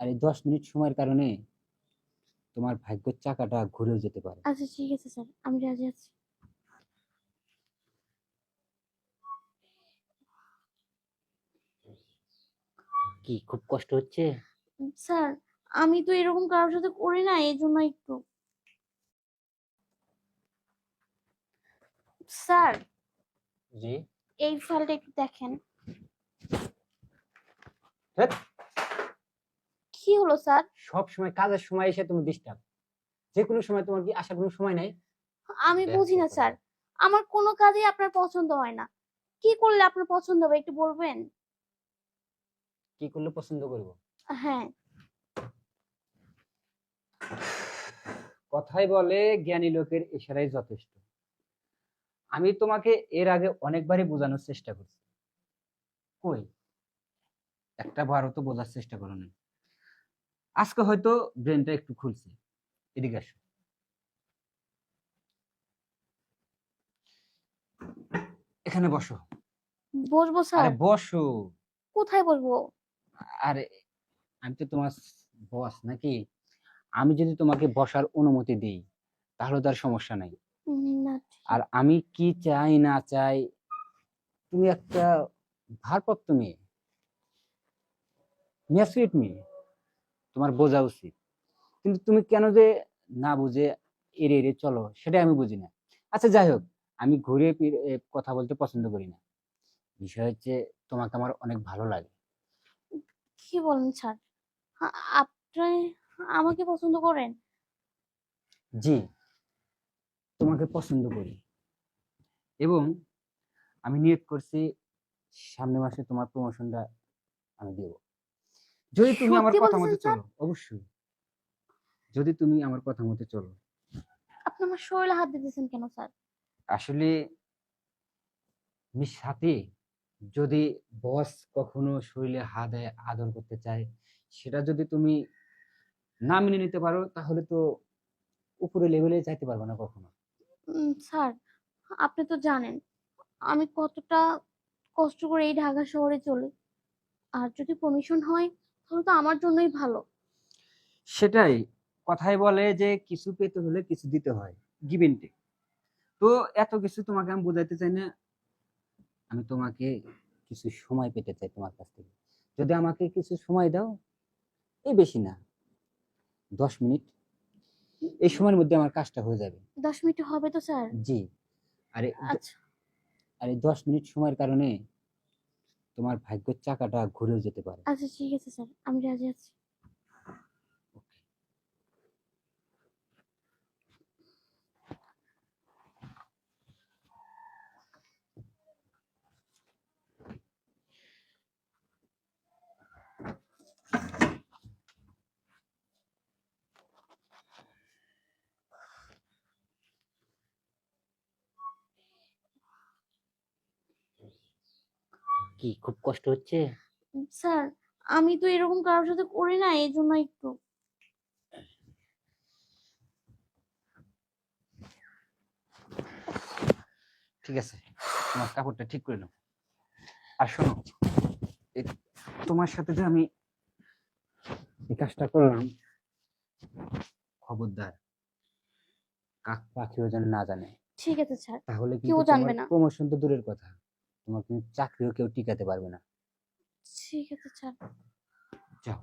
আর এই দশ মিনিট সময়ের কারণে তোমার ভাগ্যের চাকাটা ঘুরেও যেতে পারে। আচ্ছা ঠিক আছে স্যার আমি রাজি আছি। কি খুব কষ্ট হচ্ছে? স্যার আমি তো এরকম কারোর সাথে করি না এই জন্য একটু। স্যার জি। এই ফাইলটা একটু দেখেন। কি হলো স্যার? সব সময় কাজের সময় এসে তুমি ডিস্টার্ব যে কোনো সময় তোমার কি আসার কোনো সময় নাই? আমি বুঝি না স্যার। আমার কোনো কাজই আপনার পছন্দ হয় না। কি করলে আপনার পছন্দ হবে একটু বলবেন? কি করলে পছন্দ করব? হ্যাঁ। কথাই বলে জ্ঞানী লোকের ইশারাই যথেষ্ট। আমি তোমাকে এর আগে অনেকবারই বোঝানোর চেষ্টা করছি। কই? একটা বারও তো বোঝার চেষ্টা করো না আজকে হয়তো ব্রেনটা একটু খুলছে। এদিকে আসো। এখানে বসো। বসবো আরে স্যার বসো। কোথায় বসবো? আরে আমি তো তোমার বস নাকি? আমি যদি তোমাকে বসার অনুমতি দিই তাহলে তো আর সমস্যা নাই। আর আমি কি চাই না চাই তুমি একটা ভারপ্রাপ্ত মেয়ে। ম্যাচুইট মেয়ে। তোমার বোঝা উচিত। কিন্তু তুমি কেন যে না বুঝে এড়ে এড়ে চলো সেটাই আমি বুঝি না। আচ্ছা যাই হোক আমি ঘুরে কথা বলতে পছন্দ করি না। বিষয় হচ্ছে তোমাকে আমার অনেক ভালো লাগে। কি বলেন স্যার? আপনি আমাকে পছন্দ করেন? জি তোমাকে পছন্দ করি। এবং আমি নিয়োগ করছি সামনের মাসে তোমার প্রমোশনটা আমি দেব। যদি তুমি আমার কথা মতো চলো অবশ্যই। যদি তুমি আমার কথা মতো চলো। আপনি আমার শরীরে হাত দিতেছেন কেন স্যার? আসলে মিস সাথী যদি বস কখনো শরীরে হাত দেয় আদর করতে চায় সেটা যদি তুমি না মেনে নিতে পারো তাহলে তো উপরে লেভেলে যাইতে পারবে না কখনো। স্যার আপনি তো জানেন আমি কতটা কষ্ট করে এই ঢাকা শহরে চলি। আর যদি কমিশন হয় তাহলে তো আমার জন্যই ভালো। সেটাই কথাই বলে যে কিছু পেতে হলে কিছু দিতে হয় গিভ এন্ড টেক তো এত কিছু তোমাকে আমি বোঝাইতে চাই না আমি তোমাকে কিছু সময় পেতে চাই তোমার কাছ থেকে। যদি আমাকে কিছু সময় দাও এই বেশি না দশ মিনিট এই সময়ের মধ্যে আমার কাজটা হয়ে যাবে। দশ মিনিট হবে তো স্যার? জি আরে আচ্ছা। আরে দশ মিনিট সময়ের কারণে তোমার ভাগ্যের চাকাটা ঘুরেও যেতে পারে। আচ্ছা ঠিক আছে স্যার। আমি রাজি আছি। কি খুব কষ্ট হচ্ছে? স্যার আমি তো এরকম কারোর সাথে করি না এই জন্য একটু। ঠিক আছে তোমার কাপড়টা ঠিক করে নাও। আর শোনো তোমার সাথে যে আমি এই কাজটা করলাম খবরদার কাক পাখিও যেন না জানে। ঠিক আছে স্যার। তাহলে কেউ জানবে না। প্রমোশন তো দূরের কথা। তোমার কিন্তু চাকরিও কেউ টিকাতে পারবে না। ঠিক আছে চল যাও।